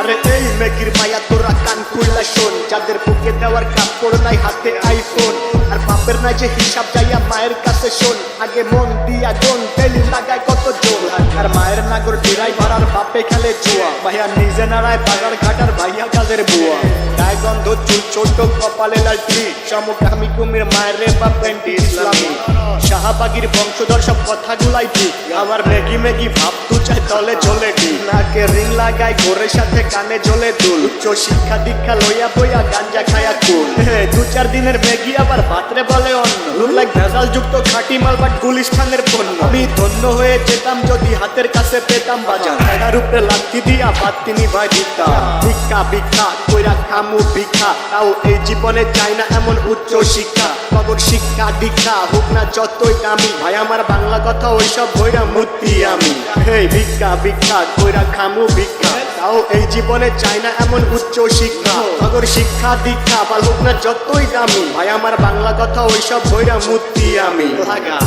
আরে এই মেগির মায়া তোরা কান খুললা শোন যাদের বুকে দেওয়ার কাপড় নাই, হাতে আইফোন আর বাপের নাই যে হিসাব যাইয়া মায়ের কাছে শোন। আগে মন দিয়া গন তেলি লাগায় কত জোর আর মায়ের নাগর ডিরাই ভাড়ার বাপে খেলে জুয়া। ভাইয়া নিজে নাড়ায় বাজার ঘাটার ভাইয়া কাদের বুয়া। গায়ে গন্ধ, চুল ছোট, কপালে লালটি আমি কুমির, মায়ের রে বা ইসলামী। শাহবাগির বংশধর সব কথাগুলাই ঠিক আমার মেগি মেগি ভাব তু চাই তলে চলে ঠিক নাকে রিং লাগায় গোরের সাথে কানে জ্বলে দুল। উচ্চ শিক্ষা দীক্ষা লইয়া বইয়া গাঞ্জা খায়া কুল। দু চার দিনের মেগি আবার ভাতরে বলে অন্য লুক লাইক ভেজাল যুক্ত খাঁটি মাল বাট গুলিস্তানের পণ্য। আমি ধন্য হয়ে যেতাম যদি হাতের কাছে পেতাম বাজার। এটার উপরে লাথি দিয়া বাদ তিনি ভাই দিতাম। ভিক্ষা ভিক্ষা, কইরা খামু ভিক্ষা। তাও এই জীবনে চাই না এমন উচ্চ শিক্ষা। খবর শিক্ষা দীক্ষা, হোক না যতই দামি ভাই, আমার বাংলা কথা ওইসব বইরা মূর্তি আমি। হেই, ভিক্ষা ভিক্ষা, কইরা খামু ভিক্ষা। তাও এই জীবনে চাই না এমন উচ্চ শিক্ষা। খবর শিক্ষা, দীক্ষা বা হোক না যতই দামি। ভাই, আমার বাংলা কথা ওইসব বইরা মূর্তি আমি। লাগা